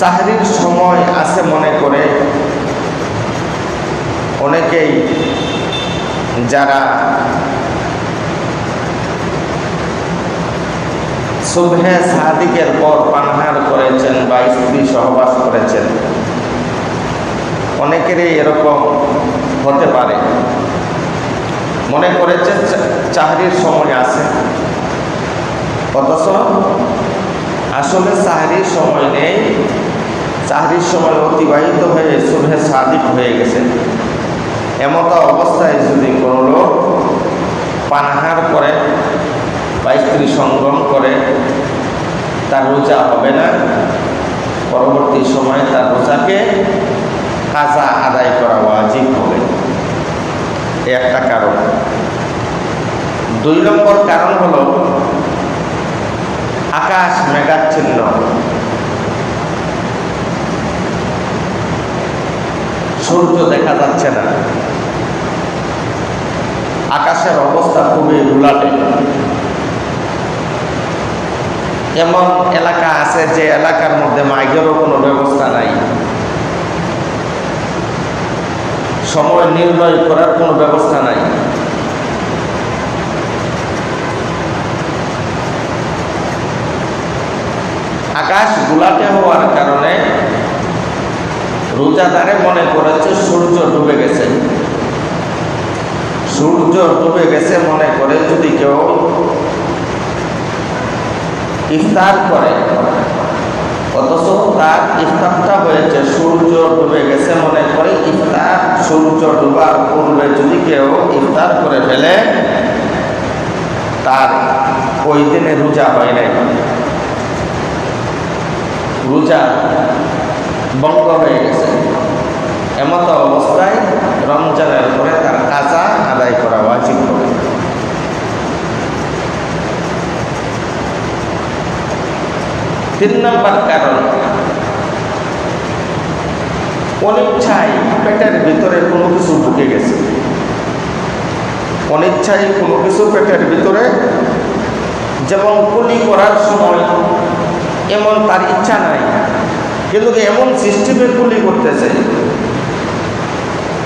চাকরির সময় আছে মনে করে অনেকেই যারা সুবহে সাদিকের পর পানহার করেছেন বা স্ত্রী সহবাস করেছেন, অনেকেরই এরকম হতে পারে। মনে করেছে চাকরির সময় আছে। অথচ আসলে চাকরির সময় নেই। চাকরির সময় অতিবাহিত হয়ে সুবহে সাদিক হয়ে গেছে। এমতো অবস্থায় যদি কোনো লোক পানাহার করে বা স্ত্রী সঙ্গম করে, তার রোজা হবে না। পরবর্তী সময়ে তার রোজাকে কাজা আদায় করা ওয়াজিব হবে। একটা কারণ। দুই নম্বর কারণ হলো আকাশ মেঘাচ্ছিন্ন। সূর্য দেখা যাচ্ছে না। আকাশের অবস্থা খুবই রুলাটে এমন এলাকা আছে যে এলাকার মধ্যে মাইকেরও কোনো ব্যবস্থা নাই। সময় নির্ণয় করার কোনো ব্যবস্থা নাই। আকাশ গুলাটে হওয়ার কারণে রোজাদারে মনে করেছে সূর্য ডুবে গেছে। সূর্য ডুবে গেছে মনে করে যদি কেউ ইফতার করে, অথচ তার ইফতারটা হয়েছে, সূর্য ডুবে গেছে মনে করে ইফতার, সূর্য ডুবার পূর্বে যদি কেউ ইফতার করে ফেলে, তার ওই দিনে রোজা হয় নাই। রোজা বঙ্গ হয়ে গেছে। এমত অবস্থায় রমজানের পরে তার কাজা আদায় করা ওয়াজিব হবে। তিন নম্বর কারণ, অনিচ্ছায় পেটের ভিতরে কোনো কিছু ঢুকে গেছে। অনিচ্ছায় কোনো কিছু পেটের ভিতরে, যেমন কুলি করার সময় এমন তার ইচ্ছা নাই। কিন্তু এমন সিস্টেমে কুলি করতেছে?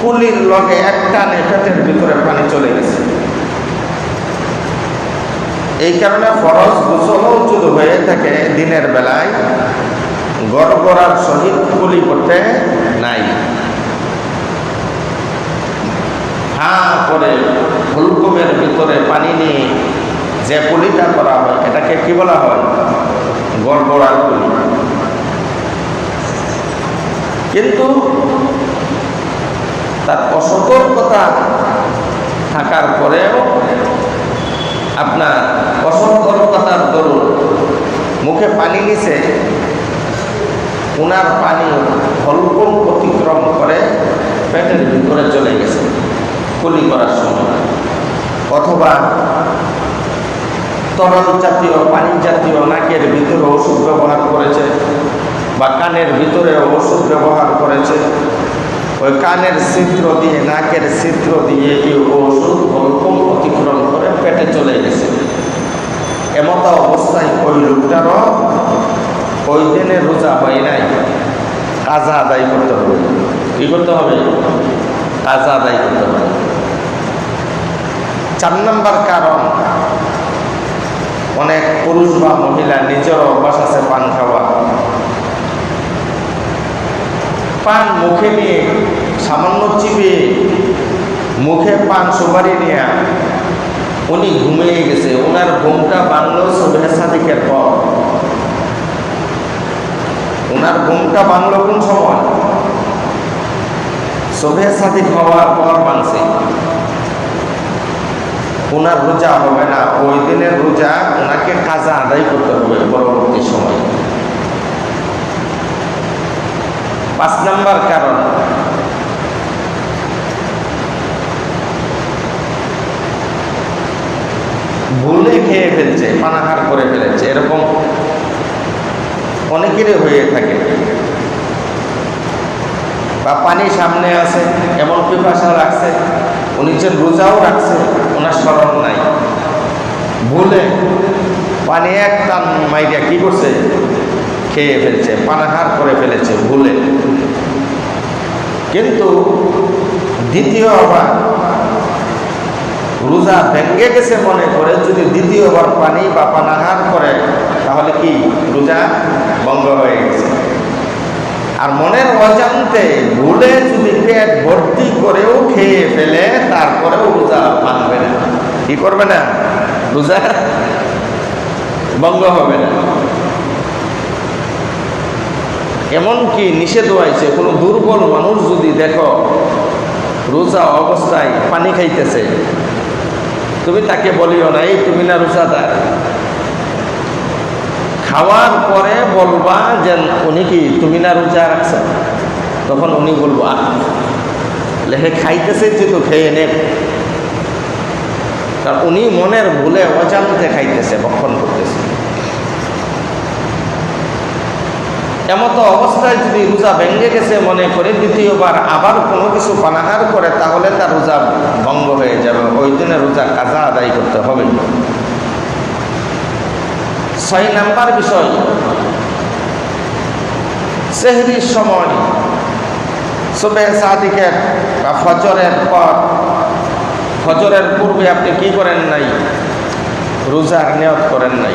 কুলির লগে একটা পেটের ভিতরে পানি চলে গেছে। এই কারণে ফরজ গোসলও যদি হয়ে থাকে, দিনের বেলায় গড়গড়ার সহিত কুলি করতে নাই। হাঁ করে ফুলকুমের ভিতরে পানি নিয়ে যে কুলিটা করা হয়, এটাকে কি বলা হয়? গড়গড়ার কুলি কিন্তু তার অসতর্কতা থাকার পরেও আপনার অসতর্কতার দরুন মুখে পানি নিছে ওনার পানি হলকম অতিক্রম করে পেটের ভিতরে চলে গেছে, কলি করার সময়। অথবা তরল জাতীয় পানি জাতীয় নাকের ভিতরে ওষুধ ব্যবহার করেছে বা কানের ভিতরে ওষুধ ব্যবহার করেছে। ওই কানের ছিদ্র দিয়ে, নাকের ছিদ্র দিয়ে এই ওষুধ ওরকম অতিক্রম করে পেটে চলে গেছে। এমত অবস্থায় ওই লোকটারও ওই দিনে রোজা হয় নাই। কাজা আদায় করতে হবে। কী করতে হবে? কাজা আদায় করতে হবে। চার নম্বর কারণ অনেক পুরুষ বা মহিলা নিজেরও অভ্যাস আছে পান খাওয়া। পান মুখে নিয়ে, সামান্য চিপে মুখে পান সুপারি নিয়ে উনি ঘুমিয়ে গেছে। ওনার ঘুমটা বাংলো সুবেহ সাদিকের পর। ওনার ঘুমটা বাংলো কোন সময়? সুবেহ সাদিক হওয়ার পর বাংছে ওনার রোজা হবে না, ওই দিনের রোজা ওনাকে কাজা আদায় করতে হবে পরবর্তী সময়। পাঁচ নম্বর কারণ। ভুলে খেয়ে ফেলছে, পানাহার করে ফেলেছে, এরকম অনেকেরই হয়ে থাকে। বা পানি সামনে আছে এমন পিপাসা রাখছে, উনি যে রোজাও রাখছে ওনার স্মরণ নাই। ভুলে পানি এক টান মাইরিয়া কি করছে? খেয়ে ফেলছে, পানাহার করে ফেলেছে ভুলে কিন্তু দ্বিতীয়বার রোজা ভেঙে গেছে মনে করে, যদি দ্বিতীয়বার পানি বা পানাহার করে, তাহলে কি রোজা ভঙ্গ হয়ে গেছে? আর মনের অজান্তে ভুলে যদি পেট ভর্তি করেও খেয়ে ফেলে, তারপরেও রোজা ভাঙবে না। কি করবে না? রোজা ভঙ্গ হবে না। এমনকি নিষেধ হয়েছে কোনো দুর্বল মানুষ যদি দেখো রোজা অবস্থায় পানি খাইতেছে, তুমি তাকে বলিও না, এই তুমি না রোজাদার। খাওয়ার পরে বলবা যে, উনি কি তুমি না রোজা রাখছেন তখন উনি বলব লেহে খাইতেছে যেহেতু খেয়ে নে। কারণ উনি মনের ভুলে অজান্তে খাইতেছে বক্ষণ করতেছে। এমত অবস্থায় যদি রোজা ভেঙে গেছে মনে করে, দ্বিতীয়বার আবার কোনো কিছু পানাহার করে, তাহলে তার রোজা ভঙ্গ হয়ে যাবে। ওই দিনে রোজা কাজা আদায় করতে হবে। ছয় নাম্বার বিষয়। সেহরির সময়। সুবে সাদিকের বা ফজরের পর, ফজরের পূর্বে আপনি কি করেন নাই? রোজার নিয়ত করেন নাই।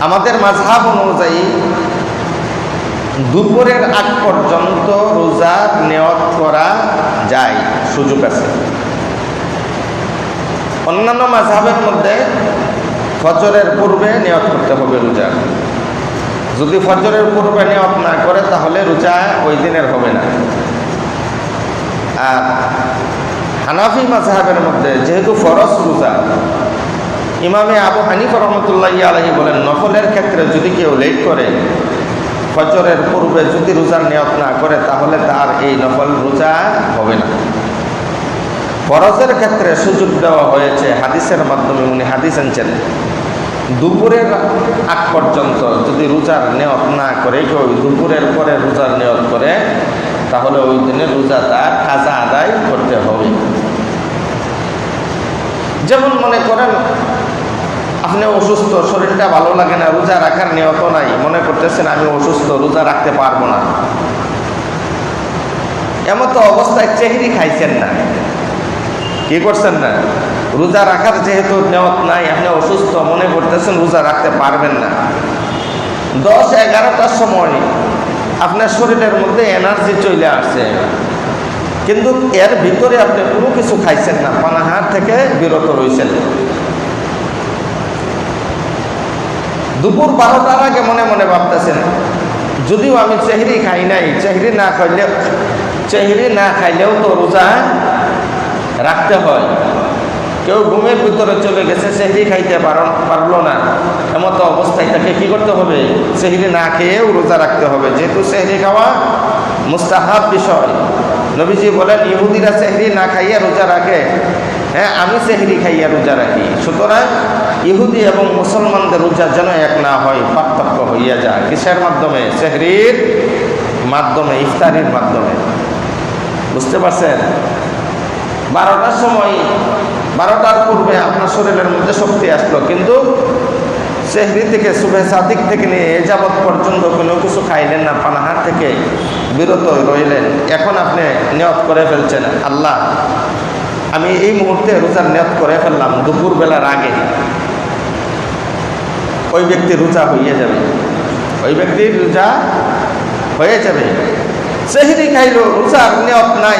আমাদের মাঝহাব অনুযায়ী দুপুরের আগ পর্যন্ত রোজা নিয়ত করা যায়, সুযোগ আছে। অন্যান্য মাঝহাবের মধ্যে ফজরের পূর্বে নিয়ত করতে হবে রোজা। যদি ফজরের পূর্বে নিয়ত না করে, তাহলে রোজা ওই দিনের হবে না। আর হানাফি মাঝহাবের মধ্যে যেহেতু ফরজ রোজা, ইমামে আবু হানিফ রহমতুল্লাহ আলহী বলেন, নফলের ক্ষেত্রে যদি কেউ লেট করে, ফজরের পূর্বে যদি রোজার নিয়ত না করে, তাহলে তার এই নফল রোজা হবে না। ফরজের ক্ষেত্রে সুযোগ দেওয়া হয়েছে, হাদিসের মাধ্যমে উনি হাদিস আনছেন। দুপুরের আগ পর্যন্ত যদি রোজার নিয়ত না করে, কেউ দুপুরের পরে রোজার নিয়ত করে, তাহলে ওই দিনে রোজা তার কাজা আদায় করতে হবে। যেমন মনে করেন, আপনি অসুস্থ, শরীরটা ভালো লাগে না, রোজা রাখার নিয়ত নাই, মনে করতেছেন আমি অসুস্থ, রোজা রাখতে পারব না। এমন তো অবস্থায় চেহারি খাইছেন না। কি করছেন না? রোজা রাখার যেহেতু নেওয়াত নাই, আপনি অসুস্থ, মনে করতেছেন রোজা রাখতে পারবেন না। দশ, এগারোটার সময় আপনার শরীরের মধ্যে এনার্জি চলে আসছে। কিন্তু এর ভিতরে আপনি কোনো কিছু খাইছেন না, পানাহার থেকে বিরত রয়েছেন দুপুর বারোটার আগে মনে মনে ভাবতেছেন, যদিও আমি চেহরি খাই নাই, চেহরি না খাইলে চেহরি না খাইলেও তো রোজা রাখতে হয়। কেউ ঘুমের ভিতরে চলে গেছে, সেহরি খাইতে পারল না। এমতো অবস্থায় তাকে কি করতে হবে? সেহরি না খেয়েও রোজা রাখতে হবে। যেহেতু সেহরি খাওয়া মুস্তাহাব বিষয়। নবীজি বলেন, ইহুদিরা সেহরি না খাইয়া রোজা রাখে? হ্যাঁ আমি সেহরি খাইয়া রোজা রাখি। সুতরাং ইহুদি এবং মুসলমানদের রোজা যেন এক না হয়, পার্থক্য হইয়া যায়। কিসের মাধ্যমে? সেহরির মাধ্যমে, ইফতারির মাধ্যমে। বুঝতে পারছেন? বারোটার সময়, বারোটার পূর্বে আপনার শরীরের মধ্যে শক্তি আসলো। কিন্তু সেহরি থেকে, শুভে সাদিক থেকে নিয়ে এ যাবৎ পর্যন্ত কোনো কিছু খাইলেন না, পানাহার থেকে বিরত রইলেন। এখন আপনি নিয়ত করে ফেলছেন, আল্লাহ, আমি এই মুহূর্তে রোজার নিয়ত করে ফেললাম দুপুর বেলার আগে। ওই ব্যক্তি রোজা হইয়া যাবে। ওই ব্যক্তির রোজা হয়ে যাবে। সেহরি খাইল, রোজার নিয়ত নাই।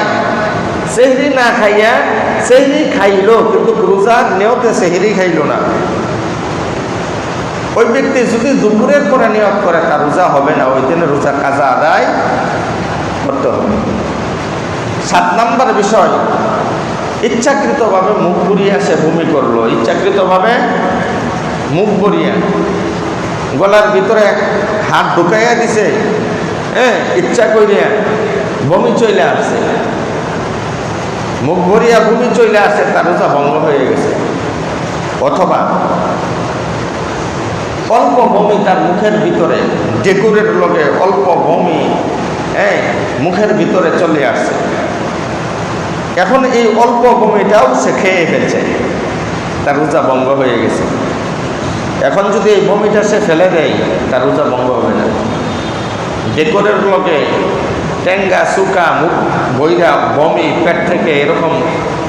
সেহরি না খাইয়া সেহরি খাইল, কিন্তু রোজার নিয়তে সেহরি খাইল না। ওই ব্যক্তি যদি দুপুরের পরে নিয়ত করে, তার রোজা হবে না। ওই দিনে রোজার কাজা আদায় করতে হবে। সাত নম্বর বিষয়, ইচ্ছাকৃতভাবে মুখ বুড়িয়া সে ভূমি করল। ইচ্ছাকৃতভাবে মুখ বরিয়া গলার ভিতরে হাত ঢুকাইয়া দিছে। হ্যাঁ ইচ্ছা করিয়া বমি চলে আসছে। মুখ ভরিয়া বমি চলে আসে তার রোজা ভঙ্গ হয়ে গেছে। অথবা অল্প বমি তার মুখের ভিতরে ডেকুরের লগে অল্প বমি হ্যাঁ মুখের ভিতরে চলে আসছে। এখন এই অল্প বমিটাও সে খেয়ে ফেলছে, তার রোজা ভঙ্গ হয়ে গেছে। এখন যদি এই বমিটা সে ফেলে দেয়, তার রোজা ভঙ্গ হবে না। ডেকোরের লগে টেঙ্গা সুকা, মুখ বইরা, বমি, পেট থেকে এরকম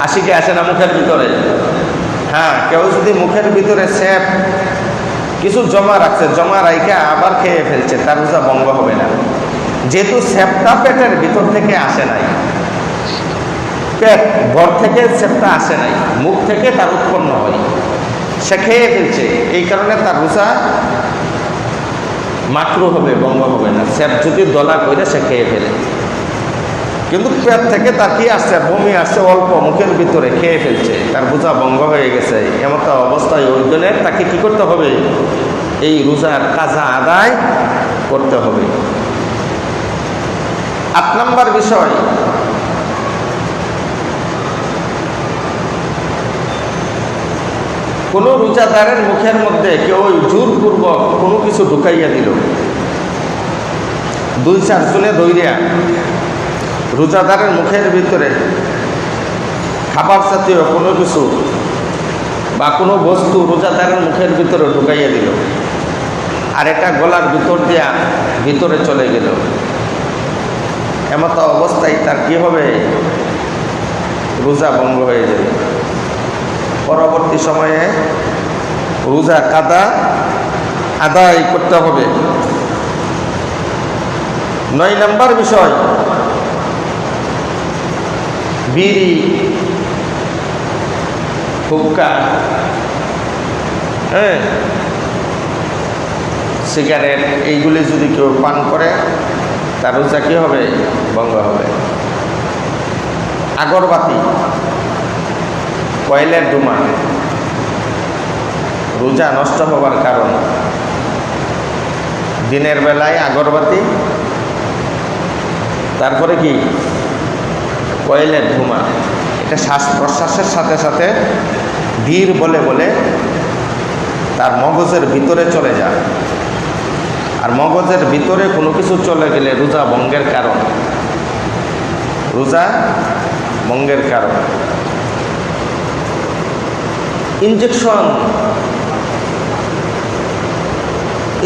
আসিকে আসে না মুখের ভিতরে। হ্যাঁ কেউ যদি মুখের ভিতরে স্যাপ, কিছু জমা রাখছে, জমা রাইখা আবার খেয়ে ফেলছে, তার রোজা ভঙ্গ হবে না। যেহেতু স্যাপটা পেটের ভিতর থেকে আসে নাই। পেট ভর থেকে স্যাপটা আসে নাই, মুখ থেকে তার উৎপন্ন হয়। সে খেয়ে ফেলছে, এই কারণে তার রোজা মাকরু হবে, বঙ্গ হবে না। স্যাপ যদি দলা করে সে খেয়ে ফেলে। কিন্তু পেট থেকে কি আসছে, বমি আসছে, অল্প মুখের ভিতরে খেয়ে ফেলছে। তার বোঝা ভঙ্গ হয়ে গেছে। এমন অবস্থায় ওই জন্য তাকে কি করতে হবে? এই রোজার কাজা আদায় করতে হবে। আট নম্বর বিষয় কোনো রোজাদারের মুখের মধ্যে কেউ জোরপূর্বক কোনো কিছু ঢুকাইয়া দিল। দুই চারজনে দৈরিয়া রোজাদারের মুখের ভিতরে খাবার জাতীয় কোনো কিছু বা কোনো বস্তু রোজাদারের মুখের ভিতরে ঢুকাইয়া দিল। আর এটা গলার ভিতর দিয়া ভিতরে চলে গেল। এমত অবস্থায় তার কি হবে? রোজা ভঙ্গ হয়ে যাবে। পরবর্তী সময়ে রোজা, কাদা আদায় করতে হবে। নয় নম্বর বিষয়, বিড়ি, হুক্কা হ্যাঁ? সিগারেট, এইগুলি যদি কেউ পান করে, তার রোজা কী হবে? ভঙ্গ হবে। আগরবাতি কয়লের ডুমা রোজা নষ্ট হবার কারণ। দিনের বেলায় আগরবাতি। তারপরে কি? কয়লের ধুমা এটা শ্বাস প্রশ্বাসের সাথে সাথে ধীর বলে বলে তার মগজের ভিতরে চলে যায়। আর মগজের ভিতরে কোনো কিছু চলে গেলে রোজা ভঙ্গের কারণ। রোজা ভঙ্গের কারণ। ইঞ্জেকশন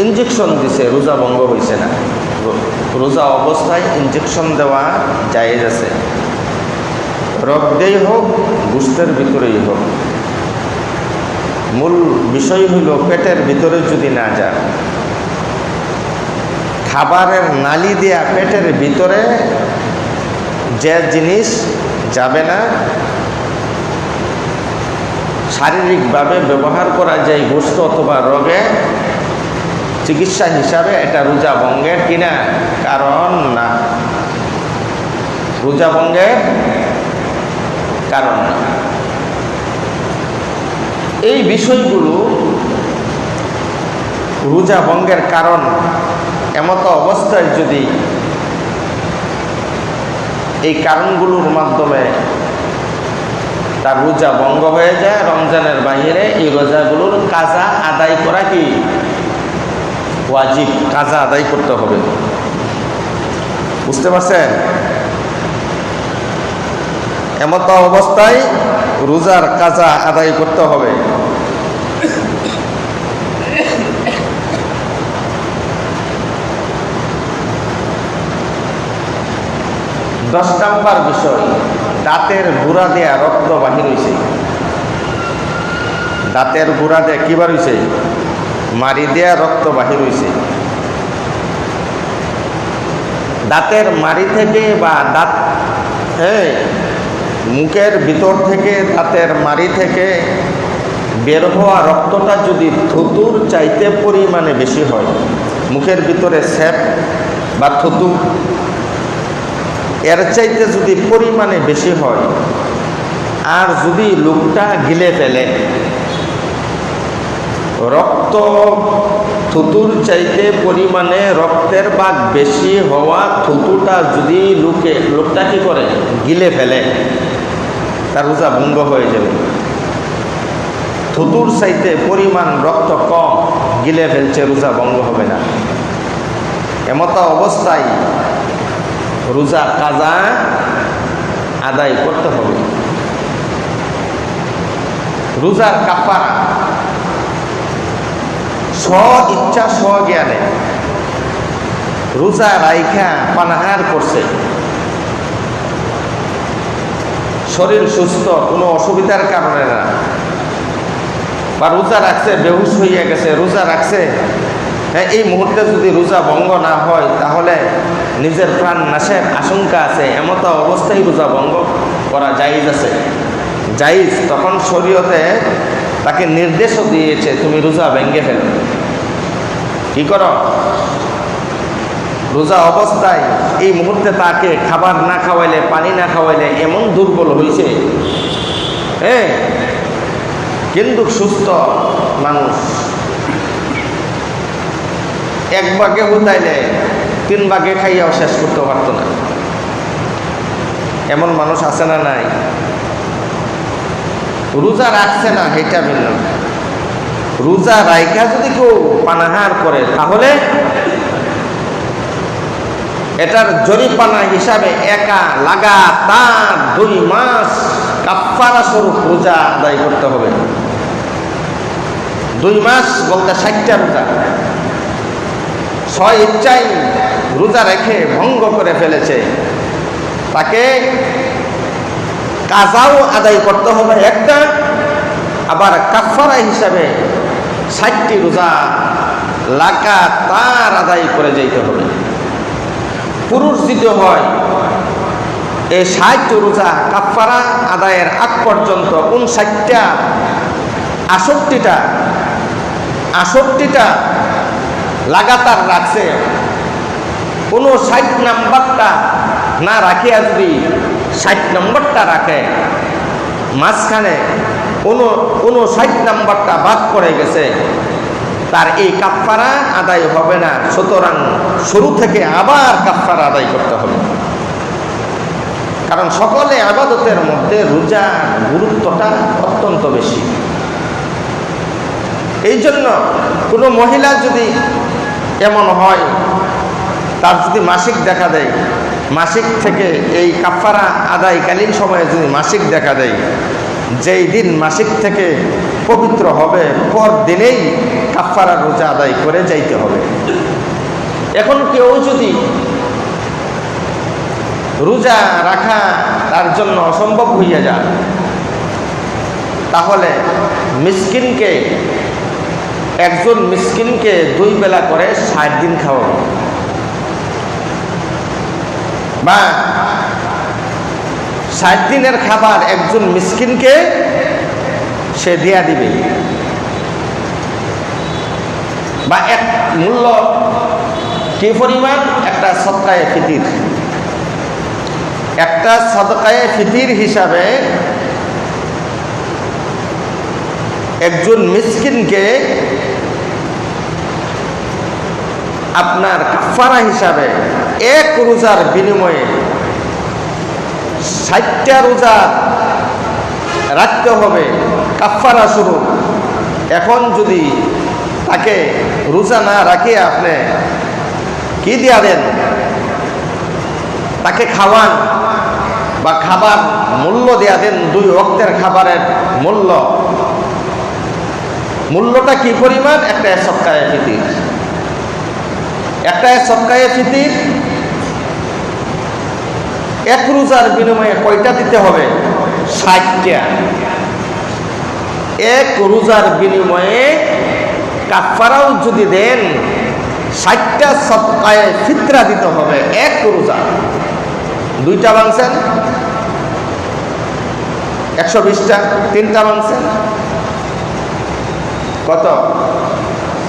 ইঞ্জেকশন দিছে, রোজা ভঙ্গ হয়েছে না। রোজা অবস্থায় ইঞ্জেকশন দেওয়া জায়েজ আছে। রক্তেই হোক গুস্তের ভিতরেই হোক মূল বিষয় হইল পেটের ভিতরে যদি না যায় খাবারের নালি দেয়া পেটের ভিতরে যে জিনিস যাবে না শারীরিকভাবে ব্যবহার করা যায় গোস্ত অথবা রোগে, চিকিৎসা হিসাবে এটা রোজা ভঙ্গের কিনা? কারণ না। রোজা ভঙ্গের কারণ না। এই বিষয়গুলো রোজা ভঙ্গের কারণ এমতো অবস্থায় যদি এই কারণগুলোর মাধ্যমে তার রোজা ভঙ্গ হয়ে যায়, রমজানের বাহিরে এই রোজাগুলোর কাজা আদায় করা কি? ওয়াজিব, কাজা আদায় করতে হবে। বুঝতে পারছেন? এমত অবস্থায় রোজার কাজা আদায় করতে হবে। দশ নম্বর বিষয়। দাঁতের গুড়া দেয়া রক্ত বাহির হয়েছে দাঁতের গুড়া দেয়া কি বার হয়েছে মারি দেয়া রক্ত বাহির হয়েছে দাঁতের মারি থেকে বা দাঁত হ্যাঁ মুখের ভিতর থেকে দাঁতের মারি থেকে বের হওয়া রক্তটা যদি থুতুর চাইতে পরিমাণে বেশি হয়, মুখের ভিতরে স্যাপ বা থুতু এর চাইতে যদি পরিমাণে বেশি হয়, আর যদি লোকটা গিলে ফেলে, রক্ত থুতুর চাইতে পরিমাণে রক্তের বাঘ বেশি হওয়া থুতুটা যদি লোকে, লোকটা কি করে? গিলে ফেলে, তার রোজা ভঙ্গ হয়ে যাবে। থুতুর চাইতে পরিমাণ রক্ত কম, গিলে ফেলছে রোজা ভঙ্গ হবে না। এমত অবস্থায় রোজা, কাজা আদায় করতে হবে। রোজার কাফারা। স্ব ইচ্ছা স্ব জ্ঞানে। রোজা রাইখা পানাহার করছে। শরীর সুস্থ, কোনো অসুবিধার কারণে না। বা রোজা রাখছে, বেহুশ হইয়া গেছে, রোজা রাখছে হ্যাঁ এই মুহূর্তে যদি রোজা ভঙ্গ না হয়, তাহলে নিজের প্রাণ নাশের আশঙ্কা আছে। এমতো অবস্থায় রোজা ভঙ্গ করা জায়েজ আছে। জায়েজ তখন শরীয়তে তাকে নির্দেশও দিয়েছে, তুমি রোজা ভেঙ্গে ফেলো। কি করো? রোজা অবস্থায় এই মুহূর্তে তাকে খাবার না খাওয়াইলে, পানি না খাওয়াইলে এমন দুর্বল হয়েছে হ্যাঁ কিন্তু সুস্থ মানুষ এক বাঘে ভাগে হুদাইলে তিন ভাগে খাইয়াও শেষ করতে পারতো না। এমন মানুষ আছে না নাই? রোজা রাখছে না এটা ভিন্ন। রোজা রাইখা যদি কেউ পানাহার করে, তাহলে এটার জরিপানা হিসাবে একা লাগাতার দুই মাস কাপ্পারা স্বরূপ রোজা আদায় করতে হবে। দুই মাস বলতে ষাটটা রোজা। ছয় ইচ্ছাই রোজা রেখে ভঙ্গ করে ফেলেছে। তাকে কাজাও আদায় করতে হবে একটা, আবার কাফারা হিসাবে ষাটটি রোজা লাগাতার আদায় করে যেতে হবে। পুরুষ যদি হয় এই ষাট রোজা কাফারা আদায়ের আগ পর্যন্ত কোন উনষাটটা, আষট্টিটা আষট্টিটা লাগাতার রাখছে। কোনো ষাট নাম্বারটা না রাখিয়া যদি ষাট নম্বরটা রাখে। মাঝখানে কোনো কোনো ষাট নাম্বারটা বাদ পড়ে গেছে। তার এই কাপ্পারা আদায় হবে না। সুতরাং শুরু থেকে আবার কাপ্পারা আদায় করতে হবে। কারণ সকলে আবাদতের মধ্যে রোজা গুরুত্বটা অত্যন্ত বেশি। এই জন্য কোনো মহিলা যদি এমন হয়? তার যদি মাসিক দেখা দেয়, মাসিক থেকে এই কাফারা আদায়কালীন সময়ে যদি মাসিক দেখা দেয়, যেই দিন মাসিক থেকে পবিত্র হবে পর দিনেই কাফারা রোজা আদায় করে যাইতে হবে। এখন কেউ যদি রোজা রাখা তার জন্য অসম্ভব হইয়া যায়, তাহলে মিসকিনকে একজন মিসকিনকে দুই বেলা করে ষাট দিন খাওয়াবো। বা ষাট দিনের খাবার একজন মিসকিনকে সে দিয়া দিবে। বা এক মূল্য কি পরিমাণ? একটা সৎকায় ফিতির। একটা সদকায়ে ফিতির হিসাবে একজন মিসকিনকে আপনার কাফারা হিসাবে এক রোজার বিনিময়ে ষাটটা রোজা রাখতে হবে কাফারা শুরু এখন যদি তাকে রোজা না রাখিয়ে আপনি কি দিয়া দেন? তাকে খাওয়ান বা খাবার মূল্য দেয়া দেন, দুই অক্তের খাবারের মূল্য। মূল্যটা কি পরিমাণ? একটা সপ্তাহে ফিতির। একটা সপ্তাহে ফিতির। এক রোজার বিনিময়ে কয়টা দিতে হবে? ষাটটা। এক রোজার বিনিময়ে কাফারাও যদি দেন, ষাটটা সপ্তাহে ফিতরা দিতে হবে এক রোজা। দুইটা ভাঙছেন একশো বিশটা। তিনটা ভাঙছেন কত?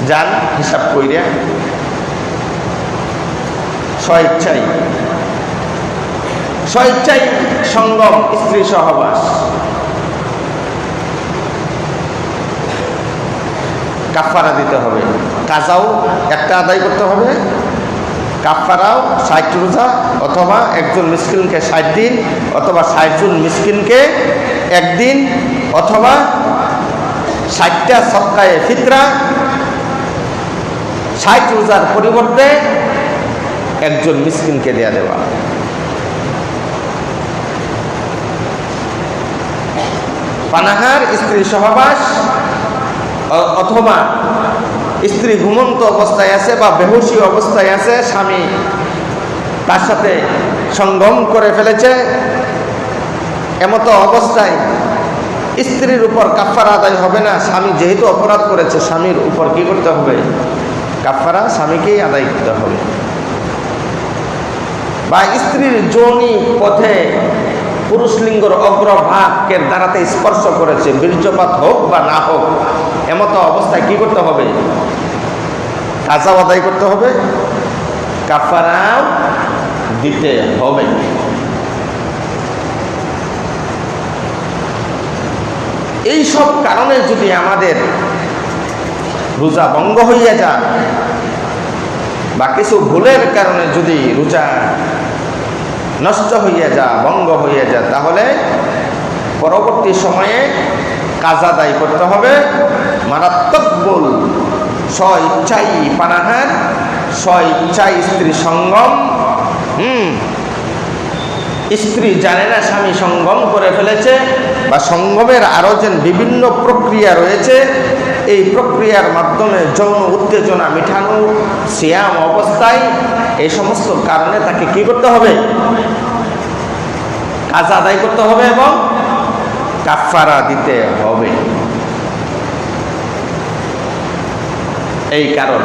যান হিসাব কইরে। স্বইচ্ছাই। স্বইচ্ছাই সঙ্গম স্ত্রী সহবাস। কাফারা দিতে হবে। কাজাও একটা আদায় করতে হবে। কাফারাও ষাট রোজা অথবা একজন মিসকিনকে ষাট দিন অথবা ষাটজন মিসকিনকে একদিন অথবা ষাটটা সপ্তাহে ফিতরা, ষাট রোজার পরিবর্তে একজন মিসকিনকে দেয়া দেওয়া। পানাহার, স্ত্রী সহবাস অথবা স্ত্রী ঘুমন্ত অবস্থায় আছে বা বেহুশি অবস্থায় আছে, স্বামী তার সাথে সঙ্গম করে ফেলেছে, এমতো অবস্থায় স্ত্রীর উপর কাফারা আদায় হবে না, স্বামী যেহেতু অপরাধ করেছে, স্বামীর উপর কি করতে হবে? কাফারা স্বামীকেই আদায় করতে হবে। বা স্ত্রীর যৌনি পথে পুরুষ লিঙ্গর অগ্রভাগের দ্বারাতে স্পর্শ করেছে, বীর্যপাত হোক বা না হোক, এমতো অবস্থায় কি করতে হবে? কাজাও আদায় করতে হবে কাফারাও দিতে হবে। এই সব কারণে যদি আমাদের রোজা ভঙ্গ হইয়া যায়, বা কিছু ভুলের কারণে যদি রোজা নষ্ট হইয়া যা ভঙ্গ হইয়া যায়, তাহলে পরবর্তী সময়ে কাজা দায়ী করতে হবে। মারাত্মক ভুল স্ব ইচ্ছাই পানাহার স্ব ইচ্ছাই স্ত্রী সঙ্গম, হুম স্ত্রী জানে না স্বামী সঙ্গম করে ফেলেছে বা সঙ্গমের আরও যে বিভিন্ন প্রক্রিয়া রয়েছে, এই প্রক্রিয়ার মাধ্যমে যৌন উত্তেজনা মিঠানো সিয়াম অবস্থায়, এই সমস্ত কারণে তাকে কি করতে হবে? কাজ আদায় করতে হবে এবং কাফারা দিতে হবে। এই কারণ।